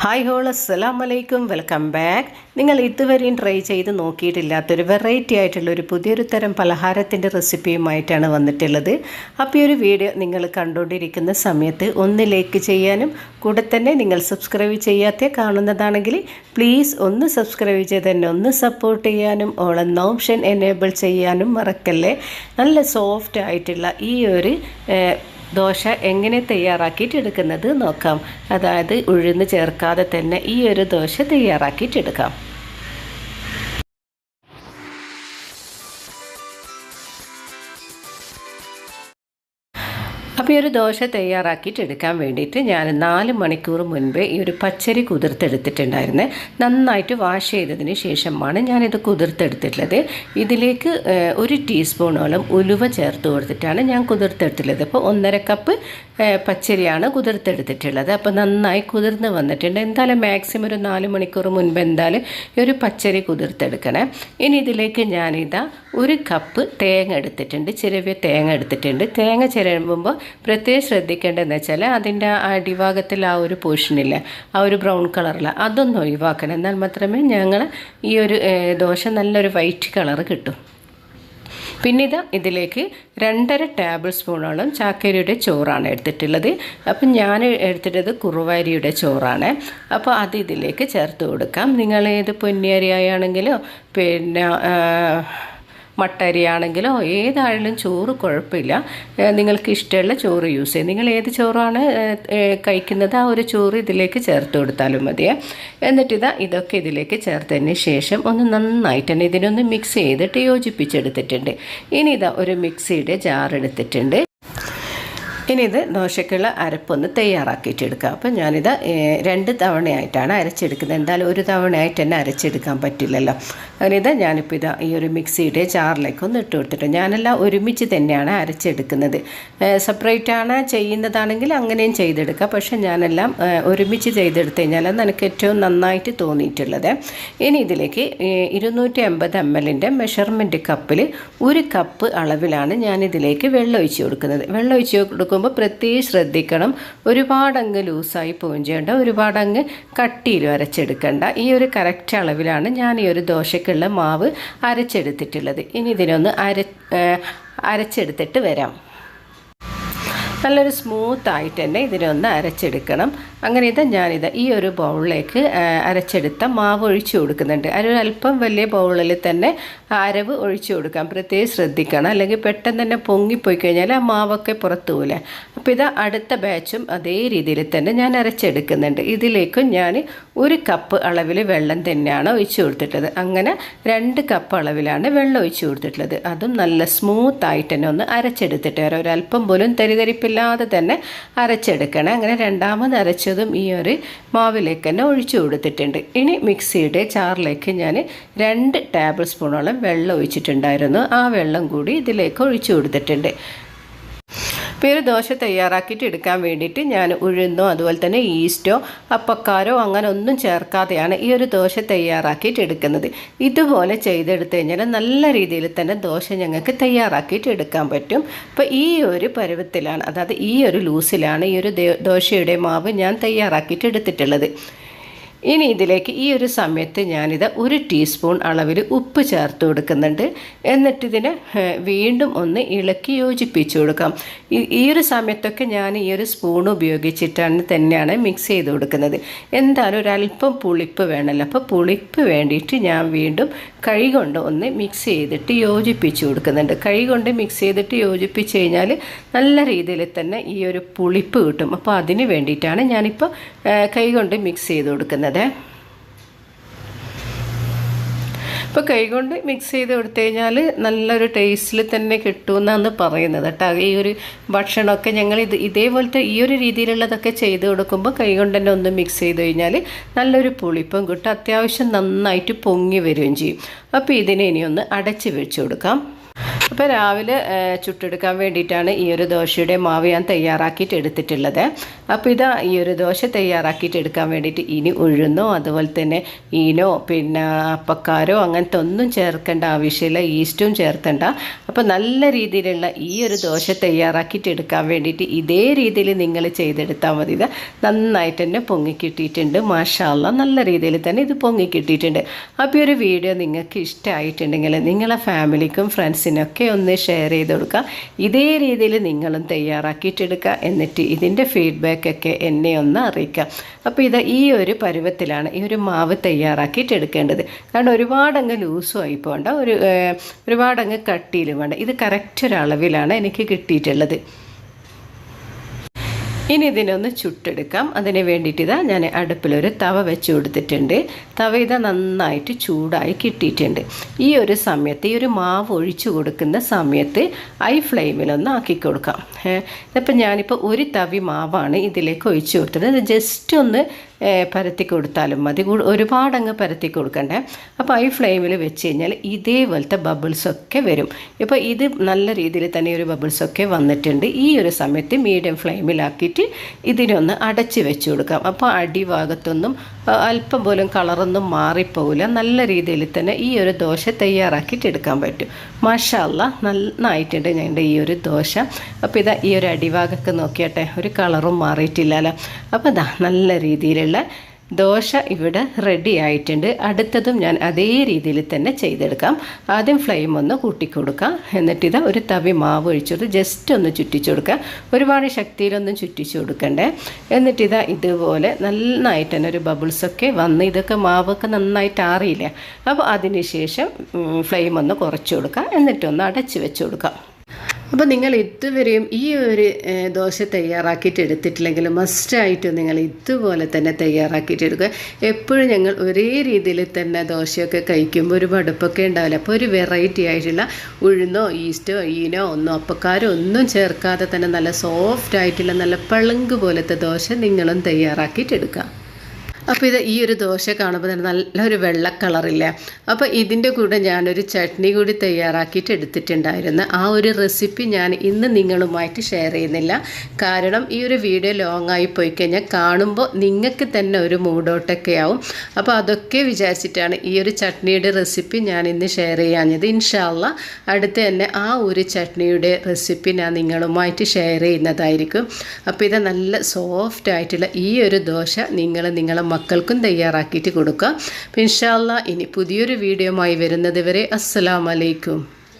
Hi whole അസ്സലാം വലൈക്കും welcome back നിങ്ങൾ ഇതുവരെയും ട്രൈ ചെയ്ത് നോക്കിയിട്ടില്ലാത്തൊരു വെറൈറ്റി ആയിട്ടുള്ള ഒരു പുതിയൊരു തരം പലഹാരത്തിന്റെ റെസിപ്പിയുമായിട്ടാണ് വന്നിട്ടുള്ളത്. അപ്പോൾ ഈ ഒരു വീഡിയോ നിങ്ങൾ കണ്ടുകൊണ്ടിരിക്കുന്ന സമയത്ത് ഒന്ന് ലൈക്ക് ചെയ്യാനും കൂടെ തന്നെ നിങ്ങൾ സബ്സ്ക്രൈബ് ചെയ്യാത്ത കാണുന്നതാണെങ്കിൽ പ്ലീസ് ഒന്ന് സബ്സ്ക്രൈബ് ചെയ്ത് തന്നെ ഒന്ന് സപ്പോർട്ട് ചെയ്യാനും ഓൾ എന്ന ഓപ്ഷൻ എനേബിൾ ചെയ്യാനും മറക്കല്ലേ. നല്ല സോഫ്റ്റ് ആയിട്ടുള്ള ഈ ഒരു ദോശ എങ്ങനെ തയ്യാറാക്കിയിട്ടെടുക്കുന്നത് നോക്കാം. അതായത് ഉഴുന്ന് ചേർക്കാതെ തന്നെ ഈ ഒരു ദോശ തയ്യാറാക്കിയിട്ടെടുക്കാം. അപ്പോൾ ഈ ഒരു ദോശ തയ്യാറാക്കിയിട്ട് എടുക്കാൻ വേണ്ടിയിട്ട് ഞാൻ നാല് മണിക്കൂർ മുൻപേ ഈ ഒരു പച്ചരി കുതിർത്തെടുത്തിട്ടുണ്ടായിരുന്നു. നന്നായിട്ട് വാഷ് ചെയ്തതിന് ശേഷമാണ് ഞാനിത് കുതിർത്തെടുത്തിട്ടുള്ളത്. ഇതിലേക്ക് ഒരു ടീസ്പൂണോളം ഉലുവ ചേർത്ത് കൊടുത്തിട്ടാണ് ഞാൻ കുതിർത്തെടുത്തിട്ടുള്ളത്. അപ്പോൾ ഒന്നര കപ്പ് പച്ചരിയാണ് കുതിർത്തെടുത്തിട്ടുള്ളത്. അപ്പോൾ നന്നായി കുതിർന്ന് വന്നിട്ടുണ്ട്. എന്തായാലും മാക്സിമം ഒരു നാല് മണിക്കൂർ മുൻപ് എന്തായാലും ഈ ഒരു പച്ചരി കുതിർത്തെടുക്കണേ. ഇനി ഇതിലേക്ക് ഞാനിതാ ഒരു കപ്പ് തേങ്ങ എടുത്തിട്ടുണ്ട്. ചെറിയ തേങ്ങ എടുത്തിട്ടുണ്ട്. തേങ്ങ ചിരവുമ്പോൾ പ്രത്യേകം ശ്രദ്ധിക്കേണ്ടതെന്ന് വെച്ചാൽ അതിന്റെ അടിഭാഗത്തിൽ ആ ഒരു പോർഷനില്ല ആ ഒരു ബ്രൗൺ കളറിൽ അതൊന്നും ഒഴിവാക്കണം. എന്നാൽ മാത്രമേ ഞങ്ങൾ ഈ ഒരു ദോശ നല്ലൊരു വൈറ്റ് കളർ കിട്ടും. പിന്നെ ഇതാ ഇതിലേക്ക് രണ്ടര ടേബിൾ സ്പൂണോളം ചാക്കരിയുടെ ചോറാണ് എടുത്തിട്ടുള്ളത്. അപ്പം ഞാൻ എടുത്തിട്ടത് കുറുവാരിയുടെ ചോറാണ്. അപ്പോൾ അത് ഇതിലേക്ക് ചേർത്ത് കൊടുക്കാം. നിങ്ങൾ ഏത് പൊന്നിയരിയായാണെങ്കിലോ പിന്നെ മട്ടരിയാണെങ്കിലോ ഏതായാലും ചോറ് കുഴപ്പമില്ല. നിങ്ങൾക്ക് ഇഷ്ടമുള്ള ചോറ് യൂസ് ചെയ്യും. നിങ്ങൾ ഏത് ചോറാണ് കഴിക്കുന്നത് ആ ഒരു ചോറ് ഇതിലേക്ക് ചേർത്ത് കൊടുത്താലും മതിയേ എന്നിട്ടിതാ ഇതൊക്കെ ഇതിലേക്ക് ചേർത്തതിന് ശേഷം ഒന്ന് നന്നായിട്ട് തന്നെ ഇതിനൊന്ന് മിക്സ് ചെയ്തിട്ട് യോജിപ്പിച്ചെടുത്തിട്ടുണ്ട്. ഇനി ഇതാ ഒരു മിക്സിയുടെ ജാർ എടുത്തിട്ടുണ്ട്. ഇനി ഇത് ദോശയ്ക്കുള്ള അരപ്പൊന്ന് തയ്യാറാക്കിയിട്ടെടുക്കുക അപ്പം ഞാനിത് രണ്ട് തവണയായിട്ടാണ് അരച്ചെടുക്കുന്നത്. എന്തായാലും ഒരു തവണയായിട്ട് തന്നെ അരച്ചെടുക്കാൻ പറ്റില്ലല്ലോ. അങ്ങനെ ഇത് ഞാനിപ്പോൾ ഇതാ ഈ ഒരു മിക്സിയുടെ ജാറിലേക്ക് ഒന്ന് ഇട്ട് കൊടുത്തിട്ട് ഞാനെല്ലാം ഒരുമിച്ച് തന്നെയാണ് അരച്ചെടുക്കുന്നത്. സെപ്പറേറ്റാണ് ചെയ്യുന്നതാണെങ്കിൽ അങ്ങനെയും ചെയ്തെടുക്കാം. പക്ഷേ ഞാനെല്ലാം ഒരുമിച്ച് ചെയ്തെടുത്ത് കഴിഞ്ഞാൽ എനിക്ക് ഏറ്റവും നന്നായിട്ട് തോന്നിയിട്ടുള്ളത്. ഇനി ഇതിലേക്ക് ഇരുന്നൂറ്റി അമ്പത് എം എല്ലിന്റെ മെഷർമെന്റ് കപ്പിൽ ഒരു കപ്പ് അളവിലാണ് ഞാനിതിലേക്ക് വെള്ളം ഒഴിച്ച് കൊടുക്കുന്നത്. വെള്ളം ഒഴിച്ച് കൊടുക്കുമ്പോൾ പ്രത്യേകം ശ്രദ്ധിക്കണം. ഒരുപാട് അങ്ങ് ലൂസായി പോവുകയും ചെയ്യേണ്ട. ഒരുപാട് അങ്ങ് കട്ടിയിൽ അരച്ചെടുക്കേണ്ട ഈ ഒരു കറക്റ്റ് അളവിലാണ് ഞാൻ ഈ ഒരു ദോശക്കുള്ള മാവ് അരച്ചെടുത്തിട്ടുള്ളത്. ഇനി ഇതിനൊന്ന് അര അരച്ചെടുത്തിട്ട് വരാം. നല്ലൊരു സ്മൂത്ത് ആയിട്ട് തന്നെ ഇതിനൊന്ന് അരച്ചെടുക്കണം. അങ്ങനെ ഇതാ ഞാനിത് ഈ ഒരു ബൗളിലേക്ക് അരച്ചെടുത്ത മാവ് ഒഴിച്ചു കൊടുക്കുന്നുണ്ട്. അല്പം വലിയ ബൗളിൽ തന്നെ അരവ് ഒഴിച്ചു കൊടുക്കാം. പ്രത്യേകം ശ്രദ്ധിക്കണം. അല്ലെങ്കിൽ പെട്ടെന്ന് തന്നെ പൊങ്ങിപ്പോയി കഴിഞ്ഞാൽ ആ മാവൊക്കെ പുറത്തു പോകില്ല അപ്പോൾ ഇതാ അടുത്ത ബാച്ചും അതേ രീതിയിൽ തന്നെ ഞാൻ അരച്ചെടുക്കുന്നുണ്ട്. ഇതിലേക്കും ഞാൻ ഒരു കപ്പ് അളവിൽ വെള്ളം തന്നെയാണ് ഒഴിച്ചു കൊടുത്തിട്ടുള്ളത്. അങ്ങനെ രണ്ട് കപ്പ് അളവിലാണ് വെള്ളം ഒഴിച്ചു കൊടുത്തിട്ടുള്ളത്. അതും നല്ല സ്മൂത്ത് ആയിട്ട് തന്നെ ഒന്ന് അരച്ചെടുത്തിട്ട് വരാം. ഒരല്പം പോലും തരിതരിപ്പില്ലാതെ തന്നെ അരച്ചെടുക്കണം. അങ്ങനെ രണ്ടാമത് അരച്ചതും ഈ ഒരു മാവിലേക്ക് തന്നെ ഒഴിച്ചു കൊടുത്തിട്ടുണ്ട്. ഇനി മിക്സിയുടെ ചാറിലേക്ക് ഞാൻ രണ്ട് ടേബിൾ സ്പൂണോളം വെള്ളം ഒഴിച്ചിട്ടുണ്ടായിരുന്നു. ആ വെള്ളം കൂടി ഇതിലേക്ക് ഒഴിച്ചു കൊടുത്തിട്ടുണ്ട്. ഇപ്പോൾ ഈ ഒരു ദോശ തയ്യാറാക്കിയിട്ട് എടുക്കാൻ വേണ്ടിയിട്ട് ഞാൻ ഉഴുന്നോ അതുപോലെ തന്നെ ഈസ്റ്റോ അപ്പക്കാരോ അങ്ങനെ ഒന്നും ചേർക്കാതെയാണ് ഈ ഒരു ദോശ തയ്യാറാക്കിയിട്ട് എടുക്കുന്നത്. ഇതുപോലെ ചെയ്തെടുത്ത് കഴിഞ്ഞാൽ നല്ല രീതിയിൽ തന്നെ ദോശ ഞങ്ങൾക്ക് തയ്യാറാക്കിയിട്ട് എടുക്കാൻ പറ്റും. അപ്പോൾ ഈ ഒരു പരുവത്തിലാണ് അതായത് ഈ ഒരു ലൂസിലാണ് ഈ ഒരു ദോശയുടെ മാവ് ഞാൻ തയ്യാറാക്കിയിട്ട് എടുത്തിട്ടുള്ളത്. ഇനി ഇതിലേക്ക് ഈ ഒരു സമയത്ത് ഞാനിത് ഒരു ടീസ്പൂൺ അളവിൽ ഉപ്പ് ചേർത്ത് കൊടുക്കുന്നുണ്ട്. എന്നിട്ട് ഇതിനെ വീണ്ടും ഒന്ന് ഇളക്കി യോജിപ്പിച്ച് കൊടുക്കാം. ഈ ഒരു സമയത്തൊക്കെ ഞാൻ ഈ ഒരു സ്പൂൺ ഉപയോഗിച്ചിട്ടാണ് തന്നെയാണ് മിക്സ് ചെയ്ത് കൊടുക്കുന്നത്. എന്തായാലും ഒരല്പം പുളിപ്പ് വേണമല്ലോ. അപ്പോൾ പുളിപ്പ് വേണ്ടിയിട്ട് ഞാൻ വീണ്ടും കൈ കൊണ്ട് ഒന്ന് മിക്സ് ചെയ്തിട്ട് യോജിപ്പിച്ച് കൊടുക്കുന്നുണ്ട്. കൈ കൊണ്ട് മിക്സ് ചെയ്തിട്ട് യോജിപ്പിച്ച് കഴിഞ്ഞാൽ നല്ല രീതിയിൽ തന്നെ ഈ ഒരു പുളിപ്പ് കിട്ടും. അപ്പോൾ അതിന് വേണ്ടിയിട്ടാണ് ഞാനിപ്പോൾ കൈ കൊണ്ട് മിക്സ് ചെയ്ത് കൊടുക്കുന്നത്. ഇപ്പോൾ കൈകൊണ്ട് മിക്സ് ചെയ്ത് കൊടുത്തു കഴിഞ്ഞാൽ നല്ലൊരു ടേസ്റ്റിൽ തന്നെ കിട്ടുമെന്നാണ് പറയുന്നത് കേട്ടോ ഈ ഒരു ഭക്ഷണമൊക്കെ ഞങ്ങൾ ഇത് ഇതേപോലത്തെ ഈ ഒരു രീതിയിലുള്ളതൊക്കെ ചെയ്ത് കൊടുക്കുമ്പോൾ കൈകൊണ്ട് തന്നെ ഒന്ന് മിക്സ് ചെയ്ത് കഴിഞ്ഞാൽ നല്ലൊരു പുളിപ്പും കിട്ടും. അത്യാവശ്യം നന്നായിട്ട് പൊങ്ങി വരികയും ചെയ്യും. അപ്പോൾ ഇതിനെ ഇനി ഒന്ന് അടച്ച് വെച്ച് കൊടുക്കാം. അപ്പോൾ രാവിലെ ചുട്ടെടുക്കാൻ വേണ്ടിയിട്ടാണ് ഈ ഒരു ദോശയുടെ മാവ് ഞാൻ തയ്യാറാക്കിയിട്ട് എടുത്തിട്ടുള്ളത്. അപ്പോൾ ഇതാ ഈ ഒരു ദോശ തയ്യാറാക്കിയിട്ട് എടുക്കാൻ വേണ്ടിയിട്ട് ഇനി ഉഴുന്നോ അതുപോലെ തന്നെ ഈനോ പിന്നെ അപ്പക്കാരോ അങ്ങനത്തെ ഒന്നും ചേർക്കേണ്ട ആവശ്യമില്ല ഈസ്റ്റും ചേർക്കണ്ട അപ്പോൾ നല്ല രീതിയിലുള്ള ഈ ഒരു ദോശ തയ്യാറാക്കിയിട്ട് എടുക്കാൻ വേണ്ടിയിട്ട് ഇതേ രീതിയിൽ നിങ്ങൾ ചെയ്തെടുത്താൽ മതി. ഇത് നന്നായിട്ട് തന്നെ പൊങ്ങിക്കിട്ടിയിട്ടുണ്ട് മാഷാല്ല നല്ല രീതിയിൽ തന്നെ ഇത് പൊങ്ങിക്കിട്ടിയിട്ടുണ്ട് അപ്പോൾ ഈ ഒരു വീഡിയോ നിങ്ങൾക്ക് ഇഷ്ടമായിട്ടുണ്ടെങ്കിൽ നിങ്ങളെ ഫാമിലിക്കും ഫ്രണ്ട്സിനൊക്കെ ഒന്ന് ഷെയർ ചെയ്ത് കൊടുക്കുക. ഇതേ രീതിയിൽ നിങ്ങളും തയ്യാറാക്കിയിട്ടെടുക്കുക എന്നിട്ട് ഇതിന്റെ ഫീഡ്ബാക്കൊക്കെ എന്നെ ഒന്ന് അറിയിക്കുക അപ്പോൾ ഇത് ഈ ഒരു പരുവത്തിലാണ് ഈ ഒരു മാവ് തയ്യാറാക്കിയിട്ട് എടുക്കേണ്ടത്. കാരണം ഒരുപാടങ്ങ് ലൂസും ആയി ഒരു ഒരുപാടങ്ങ് കട്ടിയിലും വേണ്ട. ഇത് കറക്റ്റ് ഒരു അളവിലാണ് എനിക്ക് കിട്ടിയിട്ടുള്ളത്. ഇനി ഇതിനൊന്ന് ചുട്ടെടുക്കാം. അതിന് വേണ്ടിയിട്ട് ഇതാ ഞാൻ അടുപ്പിലൊരു തവ വെച്ച് കൊടുത്തിട്ടുണ്ട്. തവ ഇതാ നന്നായിട്ട് ചൂടായി കിട്ടിയിട്ടുണ്ട്. ഈ ഒരു സമയത്ത് ഈ ഒരു മാവ് ഒഴിച്ചു കൊടുക്കുന്ന സമയത്ത് ഐ ഫ്ലെയിമിലൊന്ന് ആക്കി കൊടുക്കാം. ഇപ്പം ഞാനിപ്പോൾ ഒരു തവി മാവാണ് ഇതിലേക്ക് ഒഴിച്ചു കൊടുത്തത് ജസ്റ്റ് ഒന്ന് പരത്തി കൊടുത്താലും മതി. ഒരുപാടങ്ങ് പരത്തി കൊടുക്കണ്ടേ. അപ്പോൾ ഐ ഫ്ലെയിമിൽ വെച്ച് കഴിഞ്ഞാൽ ഇതേപോലത്തെ ബബിൾസൊക്കെ വരും. ഇപ്പോൾ ഇത് നല്ല രീതിയിൽ തന്നെ ഒരു ബബിൾസൊക്കെ വന്നിട്ടുണ്ട്. ഈ ഒരു സമയത്ത് മീഡിയം ഫ്ലെയിമിലാക്കിയിട്ട് ഇതിനൊന്ന് അടച്ച് വെച്ച് കൊടുക്കാം. അപ്പോൾ അടിഭാഗത്തൊന്നും അല്പം പോലും കളറൊന്നും മാറിപ്പോവില്ല. നല്ല രീതിയിൽ തന്നെ ഈ ഒരു ദോശ തയ്യാറാക്കിയിട്ട് എടുക്കാൻ പറ്റും. മഷാല്ല നന്നായിട്ടുണ്ട് ഞങ്ങളുടെ ഈ ഒരു ദോശ. അപ്പോൾ ഇതാ ഈ ഒരു അടിഭാഗമൊക്കെ നോക്കിയാട്ടെ ഒരു കളറും മാറിയിട്ടില്ലല്ലോ. അപ്പോൾ ഇതാ നല്ല രീതിയിലുള്ള ദോശ ഇവിടെ റെഡി ആയിട്ടുണ്ട്. അടുത്തതും ഞാൻ അതേ രീതിയിൽ തന്നെ ചെയ്തെടുക്കാം. ആദ്യം ഫ്ലെയിം ഒന്ന് കൂട്ടിക്കൊടുക്കാം. എന്നിട്ട് ഇത് ഒരു തവി മാവ് ഒഴിച്ചത് ജസ്റ്റ് ഒന്ന് ചുറ്റിച്ചു കൊടുക്കുക. ഒരുപാട് ശക്തിയിലൊന്നും ചുറ്റിച്ചു കൊടുക്കണ്ടേ. എന്നിട്ട് ഇതാ ഇതുപോലെ നന്നായിട്ട് തന്നെ ഒരു ബബിൾസൊക്കെ വന്ന് ഇതൊക്കെ മാവൊക്കെ നന്നായിട്ട് ആറിയില്ല? അപ്പോൾ അതിന് ശേഷം ഫ്ലെയിം ഒന്ന് കുറച്ച് കൊടുക്കുക. എന്നിട്ടൊന്ന് അടച്ച് വെച്ച് കൊടുക്കാം അപ്പോൾ നിങ്ങൾ ഇതുവരെയും ഈ ഒരു ദോശ തയ്യാറാക്കിയിട്ട് എടുത്തിട്ടില്ലെങ്കിൽ മസ്റ്റായിട്ട് നിങ്ങൾ ഇതുപോലെ തന്നെ തയ്യാറാക്കിയിട്ട് എടുക്കുക. എപ്പോഴും ഞങ്ങൾ ഒരേ രീതിയിൽ തന്നെ ദോശയൊക്കെ കഴിക്കുമ്പോൾ ഒരു മടുപ്പൊക്കെ ഉണ്ടാവില്ല. അപ്പോൾ ഒരു വെറൈറ്റി ആയിട്ടുള്ള ഉഴുന്നോ ഈസ്റ്റോ ഈനോ ഒന്നും അപ്പക്കാരോ ഒന്നും ചേർക്കാതെ തന്നെ നല്ല സോഫ്റ്റ് ആയിട്ടുള്ള നല്ല പളുങ്ക് പോലത്തെ ദോശ നിങ്ങളും തയ്യാറാക്കിയിട്ട് എടുക്കുക. അപ്പോൾ ഇത് ഈ ഒരു ദോശ കാണുമ്പോൾ തന്നെ നല്ലൊരു വെള്ള കളറില്ലേ? അപ്പോൾ ഇതിന്റെ കൂടെ ഞാനൊരു ചട്നി കൂടി തയ്യാറാക്കിയിട്ട് എടുത്തിട്ടുണ്ടായിരുന്നു. ആ ഒരു റെസിപ്പി ഞാൻ ഇന്ന് നിങ്ങളുമായിട്ട് ഷെയർ ചെയ്യുന്നില്ല. കാരണം ഈ ഒരു വീഡിയോ ലോങ് ആയി പോയി കഴിഞ്ഞാൽ കാണുമ്പോൾ നിങ്ങൾക്ക് തന്നെ ഒരു മൂഡോട്ടൊക്കെ ആവും. അപ്പോൾ അതൊക്കെ വിചാരിച്ചിട്ടാണ് ഈ ഒരു ചട്നിയുടെ റെസിപ്പി ഞാൻ ഇന്ന് ഷെയർ ചെയ്യാഞ്ഞത്. ഇൻഷാല്ല അടുത്ത് തന്നെ ആ ഒരു ചട്നിയുടെ റെസിപ്പി ഞാൻ നിങ്ങളുമായിട്ട് ഷെയർ ചെയ്യുന്നതായിരിക്കും. അപ്പോൾ ഇത് നല്ല സോഫ്റ്റ് ആയിട്ടുള്ള ഈ ഒരു ദോശ നിങ്ങൾ നിങ്ങളെ മക്കൾക്കും തയ്യാറാക്കിയിട്ട് കൊടുക്കുക അപ്പം ഇൻഷാല്ല ഇനി പുതിയൊരു വീഡിയോയുമായി വരുന്നത് വരെ അസ്സലാമലൈക്കും